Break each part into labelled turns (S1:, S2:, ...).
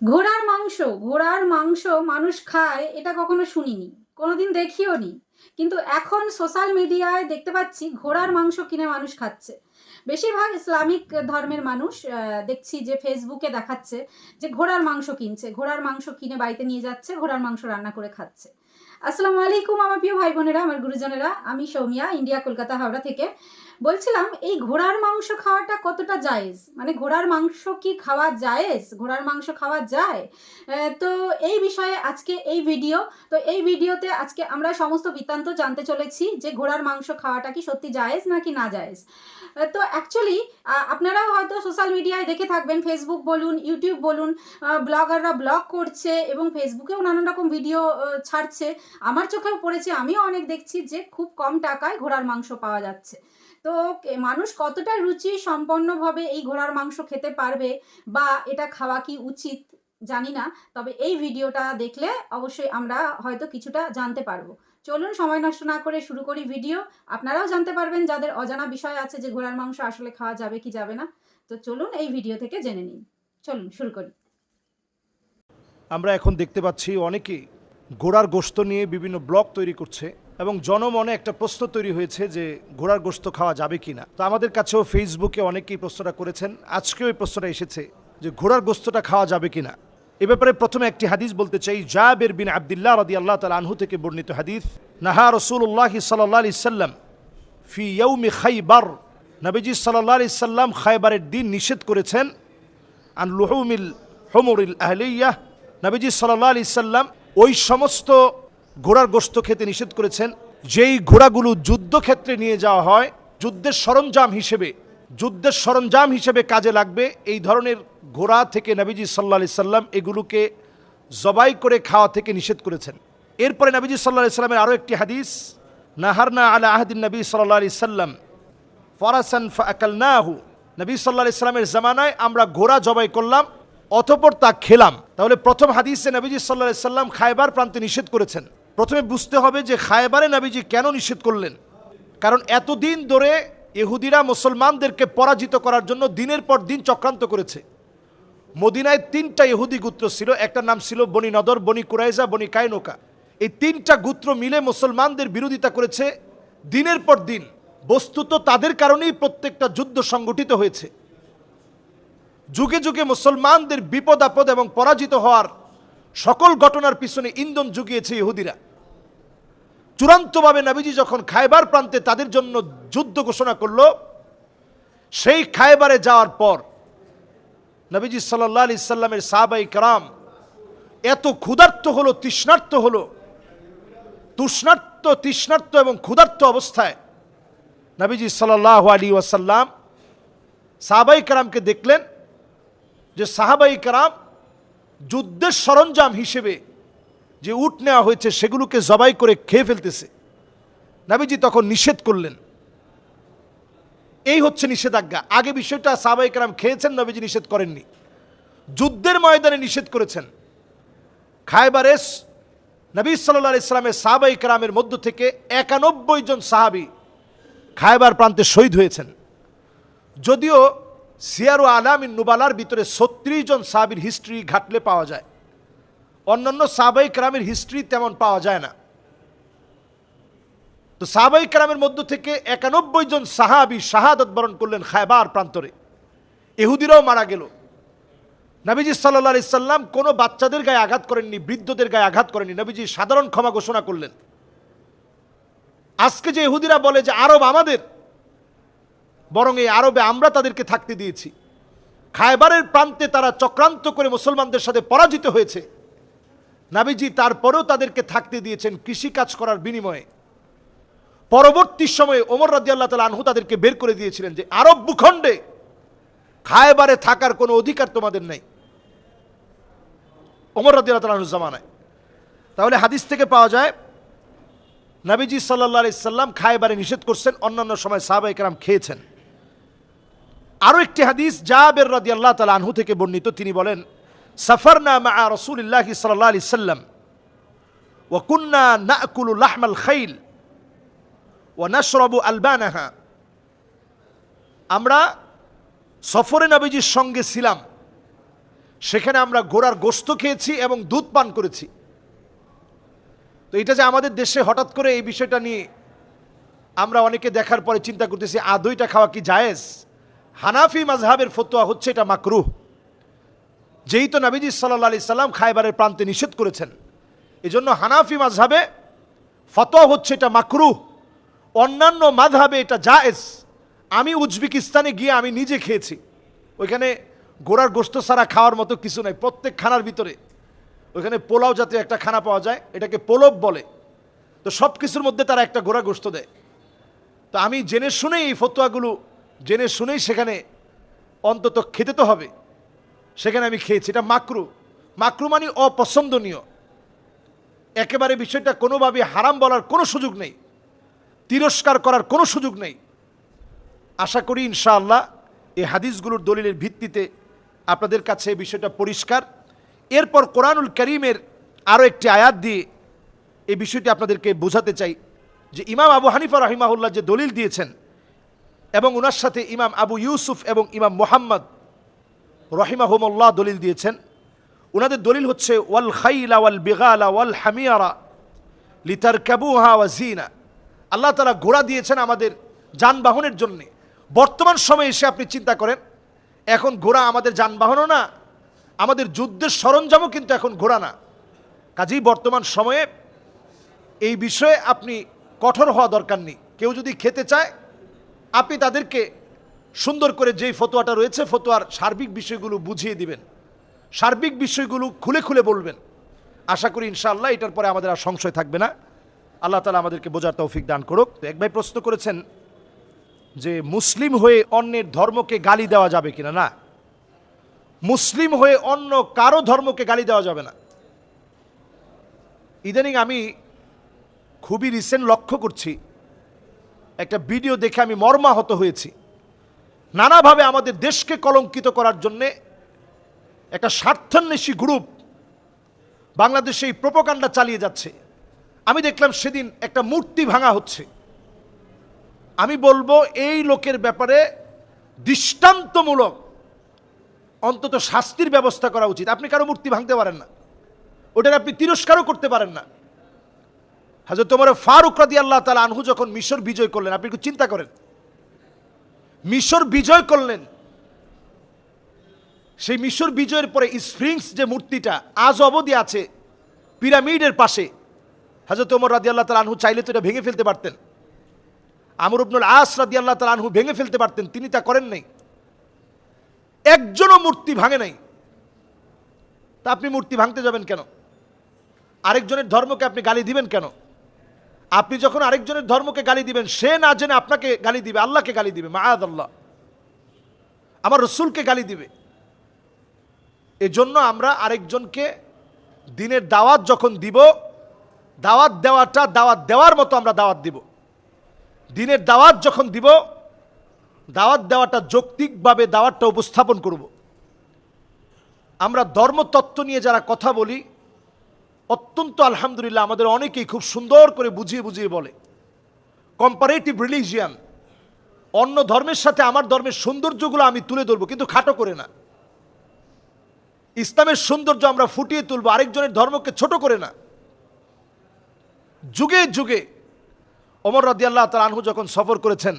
S1: ঘোড়ার মাংস ঘোড়ার মাংস মানুষ খায়, এটা কখনো শুনিনি, কোনোদিন দেখিও নি। কিন্তু এখন সোশ্যাল মিডিয়ায় দেখতে পাচ্ছি ঘোড়ার মাংস কিনে মানুষ খাচ্ছে। বেশিরভাগ ইসলামিক ধর্মের মানুষ দেখছি যে ফেসবুকে দেখাচ্ছে যে ঘোড়ার মাংস কিনছে, ঘোড়ার মাংস কিনে বাড়িতে নিয়ে যাচ্ছে, ঘোড়ার মাংস রান্না করে খাচ্ছে। আসসালামু আলাইকুম আমার প্রিয় ভাই বোনেরা, আমার গুরুজনেরা, আমি সৌমিয়া, ইন্ডিয়া, কলকাতা, হাওড়া থেকে। বলছিলাম, এই ঘোড়ার মাংস খাওয়াটা কতটা জায়েজ? মানে ঘোড়ার মাংস কি খাওয়া জায়েজ? ঘোড়ার মাংস খাওয়া যায়? তো এই বিষয়ে আজকে এই ভিডিও, তো এই ভিডিওতে আজকে আমরা সমস্ত বৃত্তান্ত জানতে চলেছি যে ঘোড়ার মাংস খাওয়াটা কি সত্যি জায়েজ নাকি না জায়েজ। তো অ্যাকচুয়ালি আপনারাও হয়তো সোশ্যাল মিডিয়ায় দেখে থাকবেন ফেসবুক বলুন ইউটিউব বলুন ব্লগাররা ব্লগ করছে এবং ফেসবুকেও নানান রকম ভিডিও ছাড়ছে। আমার চোখেও পড়েছে, আমিও অনেক দেখছি যে খুব কম টাকায় ঘোড়ার মাংস পাওয়া যাচ্ছে। তো মানুষ কতটা রুচি সম্পন্নভাবে এই ঘোড়ার মাংস খেতে পারবে বা এটা খাওয়া কি উচিত জানি না, তবে এই ভিডিওটা দেখলে অবশ্যই আমরা হয়তো কিছুটা জানতে পারব। চলুন সময় নষ্ট না করে শুরু করি ভিডিও। আপনারাও জানতে পারবেন যাদের অজানা বিষয় আছে যে ঘোড়ার মাংস আসলে খাওয়া যাবে কি যাবে না। তো চলুন এই ভিডিও থেকে জেনে নিন চলুন, শুরু করি।
S2: আমরা এখন দেখতে পাচ্ছি অনেকেই ঘোড়ার গোস্ত নিয়ে বিভিন্ন ব্লগ তৈরি করছে। এবং জনমনে একটা প্রশ্ন তৈরি হয়েছে যে ঘোড়ার গোস্ত খাওয়া যাবে কি না তো আমাদের কাছেও ফেসবুকে অনেকেই প্রশ্নটা করেছেন। আজকেও এই প্রশ্নটা এসেছে যে ঘোড়ার গোস্তটা খাওয়া যাবে কি না এ ব্যাপারে প্রথমে একটি হাদিস বলতে চাই। জাবের বিন আবদুল্লাহ রদি আল্লাহ তালা আনহু থেকে বর্ণিত হাদিস, নাহা রসুল্লাহ সাল্লাহ আলি সাল্লাম ফি ইয়ৌমি খাইবার। নবীজি সাল্লাহ আলি সাল্লাম খাইবারের দিন নিষেধ করেছেন, আন লুহুমিল হমরিল আহলিয়াহ নবীজি সাল্লাহ আলি সাল্লাম ওই সমস্ত ঘোড়ার গোস্ত খেতে নিষেধ করেছেন। যেই ঘোড়াগুলো যুদ্ধক্ষেত্রে নিয়ে যাওয়া হয়, যুদ্ধের সরঞ্জাম হিসেবে, যুদ্ধের সরঞ্জাম হিসেবে কাজে লাগবে। এই ধরনের ঘোড়া থেকে নবীজি সাল্লাহ আলি সাল্লাম এগুলোকে জবাই করে খাওয়া থেকে নিষেধ করেছেন। এরপরে নবীজি সাল্লাহ আলি সাল্লামের আরও একটি হাদিস, নাহারনা আলা আহদিন নবী সাল্লাহ আলি সাল্লাম, ফরাসান ফাকালনাহু নবী সাল্লাহ ইসলামের জামানায় আমরা ঘোড়া জবাই করলাম, অতপর তা খেলাম। তাহলে প্রথম হাদিসে নবীজি সাল্লাহ সাল্লাম খায়বার প্রান্তে নিষেধ করেছেন। প্রথমে বুঝতে হবে যে খায়বারে নবীজি কেন নিষেধ করলেন। কারণ এতদিন ধরে ইহুদিরা মুসলমানদেরকে পরাজিত করার জন্য দিনের পর দিন চক্রান্ত করেছে। মদিনায় তিনটা ইহুদি গোত্র ছিল একটা নাম ছিল বনি নদর, বনি কুরাইজা, বনি কায়নোকা। এই তিনটা গোত্র মিলে মুসলমানদের বিরোধিতা করেছে। দিনের পর দিন বস্তুত তাদের কারণেই প্রত্যেকটা যুদ্ধ সংগঠিত হয়েছে। যুগে যুগে মুসলমানদের বিপদ আপদ এবং পরাজিত হওয়ার সকল ঘটনার পিছনে ইন্ধন জুগিয়েছে ইহুদিরা। চূড়ান্তভাবে নাবিজি যখন খায়বার প্রান্তে তাদের জন্য যুদ্ধ ঘোষণা করল, সেই খায়বারে যাওয়ার পর নবীজি সাল্লাহ আলি সাল্লামের সাহাবাই কারাম এত ক্ষুধার্ত হলো, তৃষ্ণার্ত হলো, তুষ্ণার্ত, তৃষ্ণার্ত এবং ক্ষুধার্ত অবস্থায় নবীজি সাল্লাহ আলী ওয়াসাল্লাম সাহাবাই কারামকে দেখলেন যে সাহাবাই কারাম যুদ্ধের সরঞ্জাম হিসেবে যে উট নেওয়া হয়েছে সেগুলোকে জবাই করে খেয়ে ফেলতেছে। নাবিজি তখন নিষেধ করলেন। এই হচ্ছে নিষেধাজ্ঞা। আগে বিষয়টা সাহাবাই কারাম খেয়েছেন, নবীজি নিষেধ করেননি। যুদ্ধের ময়দানে নিষেধ করেছেন। খায়বারেস নবী সাল্লাহ ইসলামের সাহাবাই কারামের মধ্য থেকে একানব্বই জন সাহাবি খায়বার প্রান্তে শহীদ হয়েছেন। যদিও সিয়ারু আলামিন নুবালার ভিতরে ছত্রিশ জন সাহাবির হিস্ট্রি ঘাটলে পাওয়া যায়। অন্যান্য সাবাই ক্রামের হিস্ট্রি তেমন পাওয়া যায় না। তো সাহাবাই ক্রামের মধ্য থেকে একানব্বই জন সাহাবি শাহাদত বরণ করলেন খায়বার প্রান্তরে। এহুদিরাও মারা গেল। নবীজি সাল্লা সাল্লাম কোনো বাচ্চাদের গায়ে আঘাত করেননি, বৃদ্ধদের গায়ে আঘাত করেননি। নবীজি সাধারণ ক্ষমা ঘোষণা করলেন। আজকে যে এহুদিরা বলে যে আরব আমাদের, বরং এই আরবে আমরা তাদেরকে থাকতে দিয়েছি। খায়বারের প্রান্তে তারা চক্রান্ত করে মুসলমানদের সাথে পরাজিত হয়েছে। নাবিজি তারপরেও তাদেরকে থাকতে দিয়েছেন কৃষিকাজ করার বিনিময়ে। পরবর্তী সময়ে ওমর রাজি আল্লাহ তালা আনহু তাদেরকে বের করে দিয়েছিলেন যে, আরব ভূখণ্ডে খায়বারে থাকার কোনো অধিকার তোমাদের নেই। ওমর রাজি আল্লাহ তালা জামানায়। তাহলে হাদিস থেকে পাওয়া যায়, নাবিজি সাল্লাহ সাল্লাম খায়বারে নিষেধ করছেন, অন্যান্য সময় সাহাবাই কালাম খেয়েছেন। আরও একটি হাদিস, জাবের রাদি আল্লাহ তালা আনহু থেকে বর্ণিত, তিনি বলেন সাফারনা মা রসুলিল্লাহ সাল্লাহ আলি সাল্লাম। ওকুন্না নাকুলু লাহমাল খাইল ও নাসরবু আলবানাহা। আমরা সফরে নবীজির সঙ্গে ছিলাম। সেখানে আমরা ঘোড়ার গোস্ত খেয়েছি এবং দুধ পান করেছি। তো এটা যে আমাদের দেশে হঠাৎ করে এই বিষয়টা নিয়ে আমরা অনেকে দেখার পরে চিন্তা করতেছি আদইটা খাওয়া কি জায়েজ? হানাফি মাঝহাবের ফতোয়া হচ্ছে এটা মাকরুহ। যেই তো নাবিজি সাল্লা আলি সাল্লাম খাইবারের প্রান্তে নিষেধ করেছেন, এজন্য হানাফি মাজহাবে ফতোয়া হচ্ছে এটা মাকরুহ। অন্যান্য মাযহাবে এটা জায়েজ। আমি উজবেকিস্তানে গিয়ে আমি নিজে খেয়েছি। ওইখানে গোড়ার গোস্ত ছাড়া খাওয়ার মতো কিছু নাই, প্রত্যেক খানার ভিতরে। ওইখানে পোলাও জাতীয় একটা খানা পাওয়া যায়, এটাকে পোলব বলে। তো সব কিছুর মধ্যে তারা একটা গোড়া গোস্ত দেয়। তো আমি জেনে শুনেই এই ফতোয়াগুলো, জেনে শুনেই সেখানে অন্তত খেতে তো হবে। সেখানে আমি খেয়েছি। এটা মাকরু। মাকরু মানে অপছন্দনীয়। একেবারে বিষয়টা কোনোভাবে হারাম বলার কোনো সুযোগ নেই। তিরস্কার করার কোনো সুযোগ নেই। আশা করি ইনশাআল্লাহ এই হাদিসগুলোর দলিলের ভিত্তিতে আপনাদের কাছে এই বিষয়টা পরিষ্কার। এরপর কোরআনুল করিমের আরও একটি আয়াত দিয়ে এই বিষয়টি আপনাদেরকে বোঝাতে চাই যে ইমাম আবু হানিফা রাহিমাহুল্লাহ যে দলিল দিয়েছেন এবং ওনার সাথে ইমাম আবু ইউসুফ এবং ইমাম মোহাম্মদ রহিমাহুমল্লাহ দলিল দিয়েছেন। ওনাদের দলিল হচ্ছে, ওয়াল খাইলা ওয়াল বেগালা ওয়াল হামিয়ারা লিতার ক্যাবুহা ওয়া জিনা আল্লাহ তালা ঘোড়া দিয়েছেন আমাদের যানবাহনের জন্যে। বর্তমান সময়ে এসে আপনি চিন্তা করেন, এখন ঘোড়া আমাদের যানবাহনও না, আমাদের যুদ্ধের সরঞ্জামও কিন্তু এখন ঘোড়া না। কাজেই বর্তমান সময়ে এই বিষয়ে আপনি কঠোর হওয়া দরকার নেই। কেউ যদি খেতে চায়, আপনি তাদেরকে সুন্দর করে যেই ফতোয়াটা রয়েছে, ফতোয়ার সার্বিক বিষয়গুলো বুঝিয়ে দিবেন। সার্বিক বিষয়গুলো খুলে খুলে বলবেন। আশা করি ইনশাআল্লাহ এটার পরে আমাদের আর সংশয় থাকবে না। আল্লাহ তালা আমাদেরকে বোঝার তৌফিক দান করুক। তো এক ভাই প্রশ্ন করেছেন যে, মুসলিম হয়ে অন্যের ধর্মকে গালি দেওয়া যাবে কিনা? না। মুসলিম হয়ে অন্য কারও ধর্মকে গালি দেওয়া যাবে না। ইদানিং আমি খুবই রিসেন্ট লক্ষ্য করছি, একটা ভিডিও দেখে আমি মর্মাহত হয়েছি। নানাভাবে আমাদের দেশকে কলঙ্কিত করার জন্যে একটা স্বার্থান্বেষী গ্রুপ বাংলাদেশে এই প্রোপোকাণ্ডা চালিয়ে যাচ্ছে। আমি দেখলাম সেদিন একটা মূর্তি ভাঙা হচ্ছে। আমি বলব, এই লোকের ব্যাপারে দৃষ্টান্তমূলক অন্তত শাস্তির ব্যবস্থা করা উচিত। আপনি কারও মূর্তি ভাঙতে পারেন না। ওটার আপনি তিরস্কারও করতে পারেন না। হাজর তোমার ফারুক রাদি আল্লাহ তালা আনহু যখন মিশর বিজয় করলেন, আপনি একটু চিন্তা করেন। মিশর বিজয় করলেন। সেই মিশর বিজয়ের পরে স্প্রিংস যে মূর্তিটা আজ অবধি আছে পিরামিডের পাশে। হাজরত ওমর রাদি আল্লাহ তালা আনহু চাইলে তো এটা ভেঙে ফেলতে পারতেন। আমর ইবনুল আস রাদি আল্লাহ তালা আনহু ভেঙে ফেলতে পারতেন, তিনি তা করেন নাই। একজনও মূর্তি ভাঙে নাই। তা আপনি মূর্তি ভাঙতে যাবেন কেন? আরেকজনের ধর্মকে আপনি গালি দিবেন কেন? আপনি যখন আরেকজনের ধর্মকে গালি দিবেন, সে না জেনে আপনাকে গালি দিবে, আল্লাহকে গালি দিবে মায়াদ আল্লাহ আমার রসুলকে গালি দিবে। এজন্য আমরা আরেকজনকে দিনের দাওয়াত যখন দিব, দাওয়াত দেওয়াটা দাওয়াত দেওয়ার মতো আমরা দাওয়াত দিব। দিনের দাওয়াত যখন দিব, দাওয়াত দেওয়াটা যৌক্তিকভাবে দাওয়াতটা উপস্থাপন করব। আমরা ধর্মতত্ত্ব নিয়ে যারা কথা বলি অত্যন্ত আলহামদুলিল্লাহ আমাদের অনেকেই খুব সুন্দর করে বুঝিয়ে বুঝিয়ে বলে। কম্পারেটিভ রিলিজিয়ান অন্য ধর্মের সাথে আমার ধর্মের সৌন্দর্যগুলো আমি তুলে ধরবো, কিন্তু খাটো করে না। ইসলামের সৌন্দর্য আমরা ফুটিয়ে তুলবো, আরেকজনের ধর্মকে ছোট করে না। যুগে যুগে অমর রাদিয়াল্লাহ তার আনহু যখন সফর করেছেন,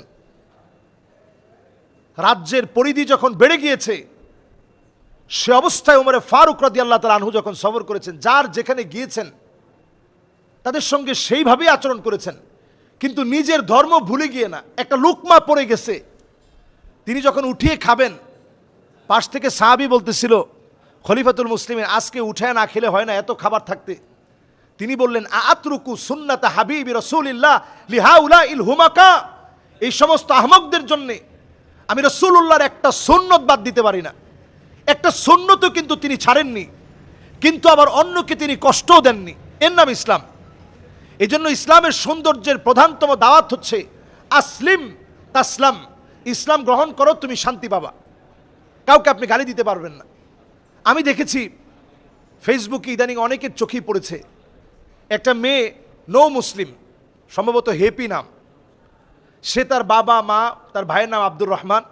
S2: রাজ্যের পরিধি যখন বেড়ে গিয়েছে সে অবস্থায় উমরে ফারুক রাদি আল্লাহ তালা আনহু যখন সফর করেছেন, যার যেখানে গিয়েছেন, তাদের সঙ্গে সেইভাবেই আচরণ করেছেন। কিন্তু নিজের ধর্ম ভুলে গিয়ে না, একটা লুকমা পড়ে গেছে। তিনি যখন উঠিয়ে খাবেন, পাশ থেকে সাহাবি বলতেছিল, খলিফাতুল মুসলিমের আজকে উঠায় না খেলে হয় না এত খাবার থাকতে। তিনি বললেন আতরুকু সুন্নাতা হাবিবি রসুলিল্লাহ লিহাউলা ইল হুমাকা? এই সমস্ত আহমকদের জন্যে আমি রসুল্লাহর একটা সুন্নত বাদ দিতে পারি না। একটা সুন্নত কিন্তু তিনি ছাড়েননি, কিন্তু আবার অন্যকে তিনি কষ্টও দেননি। এর নাম ইসলাম। এই জন্য ইসলামের সৌন্দর্যের প্রধানতম দাওয়াত হচ্ছে আসলিম তাসলাম। ইসলাম গ্রহণ করো, তুমি শান্তি পাবা। কাউকে আপনি গালি দিতে পারবেন না। আমি দেখেছি ফেসবুকে ইদানিং অনেকের চোখেই পড়েছে, একটা মেয়ে নো মুসলিম, সম্ভবত হেপি নাম। সে তার বাবা, মা, তার ভাইয়ের নাম আব্দুর রহমান,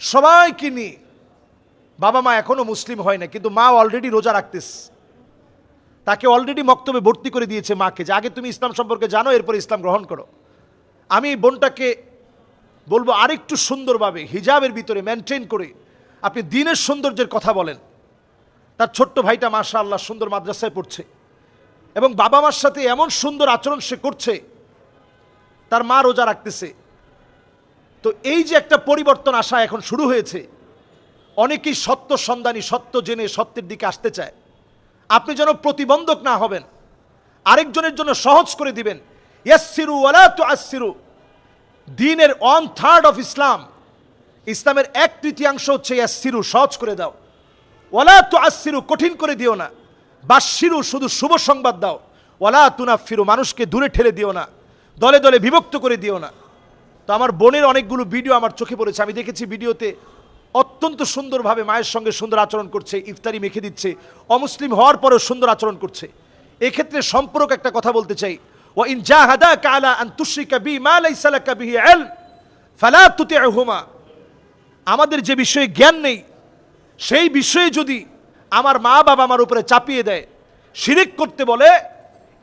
S2: সবাইকে নিয়ে বাবা মা এখনও মুসলিম হয় না, কিন্তু মা অলরেডি রোজা রাখতেস। তাকে অলরেডি মক্তবে ভর্তি করে দিয়েছে মাকে যে, আগে তুমি ইসলাম সম্পর্কে জানো, এরপর ইসলাম গ্রহণ করো। আমি বোনটাকে বলব আরেকটু সুন্দরভাবে, হিজাবের ভিতরে মেনটেন করে, আপনি দিনের সৌন্দর্যের কথা বলেন। তার ছোট্ট ভাইটা মাশা আল্লাহ সুন্দর মাদ্রাসায় পড়ছে এবং বাবা মার সাথে এমন সুন্দর আচরণ সে করছে, তার মা রোজা রাখতেছে। তো এই যে একটা পরিবর্তন আসা এখন শুরু হয়েছে অনেকেই সত্য সন্ধানী, সত্য জেনে সত্যের দিকে আসতে চায়। আপনি যেন প্রতিবন্ধক না হবেন, আরেকজনের জন্য সহজ করে দিবেন। ইয়াসিরু ওয়ালা তু আসিরু দিনের ওয়ান থার্ড অফ ইসলাম। ইসলামের এক তৃতীয়াংশ হচ্ছে ইয়াসিরু সহজ করে দাও। ওয়ালা তু আসিরু কঠিন করে দিও না। বাসিরু শুধু শুভ সংবাদ দাও। ওয়ালা তুনাফিরু মানুষকে দূরে ঠেলে দিও না। দলে দলে বিভক্ত করে দিও না। তো আমার বোনের অনেকগুলো ভিডিও আমার চোখে পড়েছে। আমি দেখেছি ভিডিওতে অত্যন্ত সুন্দরভাবে মায়ের সঙ্গে সুন্দর আচরণ করছে, ইফতারি মেখে দিচ্ছে, অমুসলিম হওয়ার পরেও সুন্দর আচরণ করছে। এক্ষেত্রে সম্পর্ক একটা কথা বলতে চাই। ও ইন জাহাদা কালা আন তুশরিকা বি মা লাইসা লাকা বিহি ইলম, ফালা তুতিউহুমা। আমাদের যে বিষয়ে জ্ঞান নেই, সেই বিষয়ে যদি আমার মা বাবা আমার উপরে চাপিয়ে দেয়, শিরিক করতে বলে,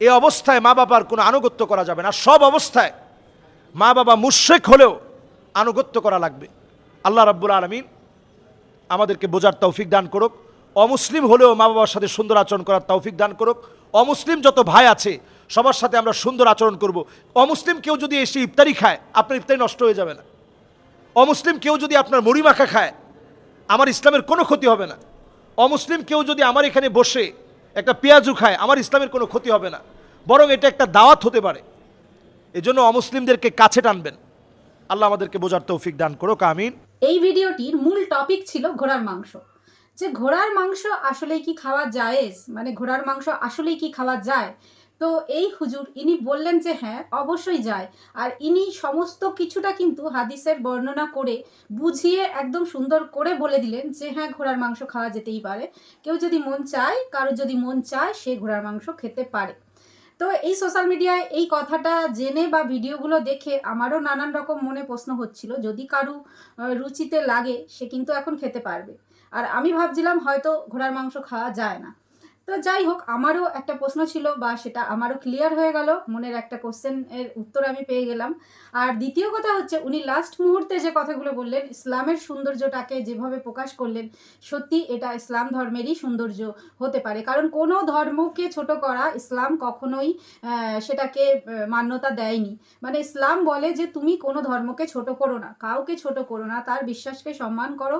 S2: এ অবস্থায় মা বাবার কোনো আনুগত্য করা যাবে না। সব অবস্থায় মা বাবা মুশ্রেক হলেও আনুগত্য করা লাগবে। আল্লাহ রাব্বুল আলমিন আমাদেরকে বোঝার তৌফিক দান করুক। অমুসলিম হলেও মা বাবার সাথে সুন্দর আচরণ করার তৌফিক দান করুক। অমুসলিম যত ভাই আছে, সবার সাথে আমরা সুন্দর আচরণ করব। অমুসলিম কেউ যদি এসে ইফতারি খায়, আপনার ইফতারি নষ্ট হয়ে যাবে না। অমুসলিম কেউ যদি আপনার মুড়ি মাখা খায়, আমার ইসলামের কোনো ক্ষতি হবে না। অমুসলিম কেউ যদি আমার এখানে বসে একটা পেঁয়াজু খায়, আমার ইসলামের কোনো ক্ষতি হবে না। বরং এটা একটা দাওয়াত হতে পারে। এজন্য অমুসলিমদেরকে কাছে টানবেন। আল্লাহ আমাদেরকে বোঝার তৌফিক দান করুক, আমিন।
S1: এই ভিডিওটির মূল টপিক ছিল ঘোড়ার মাংস। যে ঘোড়ার মাংস আসলেই কি খাওয়া জায়েজ মানে ঘোড়ার মাংস আসলেই কি খাওয়া যায়? তো এই হুজুর, ইনি বললেন যে হ্যাঁ অবশ্যই যায়। আর ইনি সমস্ত কিছুটা কিন্তু হাদিসের বর্ণনা করে বুঝিয়ে একদম সুন্দর করে বলে দিলেন যে হ্যাঁ ঘোড়ার মাংস খাওয়া যেতেই পারে। কেউ যদি মন চায়, কারও যদি মন চায়, সে ঘোড়ার মাংস খেতে পারে। তো এই সোশ্যাল মিডিয়ায় এই কথাটা জেনে বা ভিডিওগুলো দেখে আমারও নানান রকম মনে প্রশ্ন হচ্ছিল। যদি কারু রুচিতে লাগে, সে কিন্তু এখন খেতে পারবে। আর আমি ভাবছিলাম হয়তো ঘোড়ার মাংস খাওয়া যায় না। তো যাই হোক, আমারও একটা প্রশ্ন ছিল বা সেটা আমারও ক্লিয়ার হয়ে গেল। মনের একটা কোশ্চেন এর উত্তর আমি পেয়ে গেলাম। আর দ্বিতীয় কথা হচ্ছে, উনি লাস্ট মুহূর্তে যে কথাগুলো বললেন, ইসলামের সৌন্দর্যটাকে যেভাবে প্রকাশ করলেন, সত্যি এটা ইসলাম ধর্মেরই সৌন্দর্য হতে পারে। কারণ কোনো ধর্মকে ছোট করা ইসলাম কখনোই সেটাকে মান্যতা দেয়নি। মানে ইসলাম বলে যে তুমি কোনো ধর্মকে ছোট করো না, কাউকে ছোট করো না, তার বিশ্বাসকে সম্মান করো।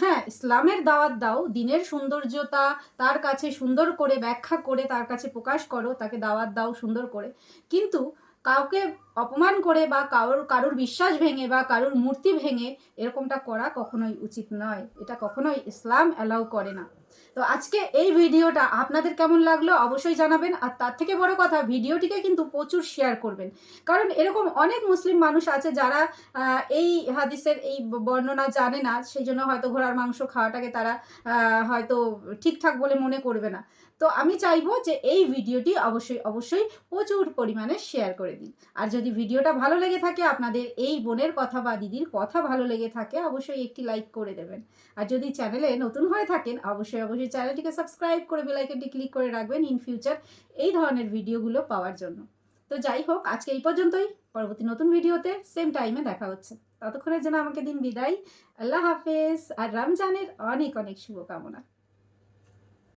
S1: হ্যাঁ ইসলামের দাওয়াত দাও, দিনের সৌন্দর্যতা তার কাছে সুন্দর করে ব্যাখ্যা করে তার কাছে প্রকাশ করো তাকে দাওয়াত দাও সুন্দর করে। কিন্তু কাউকে অপমান করে বা কারোর কারোর বিশ্বাস ভেঙে বা কারোর মূর্তি ভেঙে এরকমটা করা কখনোই উচিত নয়। এটা কখনোই ইসলাম অ্যালাউ করে না। তো আজকে এই ভিডিওটা আপনাদের কেমন লাগল অবশ্যই জানাবেন। আর তার থেকে বড় কথা, ভিডিওটিকে কিন্তু প্রচুর শেয়ার করবেন। কারণ এরকম অনেক মুসলিম মানুষ আছে যারা এই হাদিসের এই বর্ণনা জানে না, সেই জন্য হয়তো ঘোড়ার মাংস খাওয়াটাকে তারা হয়তো ঠিকঠাক বলে মনে করবে না। তো আমি চাইব যে এই ভিডিওটি অবশ্যই অবশ্যই প্রচুর পরিমাণে শেয়ার করে দিন। আর যদি ভিডিওটা ভালো লেগে থাকে, আপনাদের এই বোনের কথা বা দিদির কথা ভালো লেগে থাকে, অবশ্যই একটি লাইক করে দেবেন। আর যদি চ্যানেলে নতুন হয়ে থাকেন, অবশ্যই অবশ্যই চ্যানেলটিকে সাবস্ক্রাইব করে বেলাইকনটি ক্লিক করে রাখবেন ইন ফিউচার এই ধরনের ভিডিওগুলো পাওয়ার জন্য। তো যাই হোক, আজকে এই পর্যন্তই। পরবর্তী নতুন ভিডিওতে সেম টাইমে দেখা হচ্ছে। ততক্ষণের জন্য আমাকে দিন বিদায়। আল্লাহ হাফেজ। আর রমজানের অনেক অনেক শুভকামনা।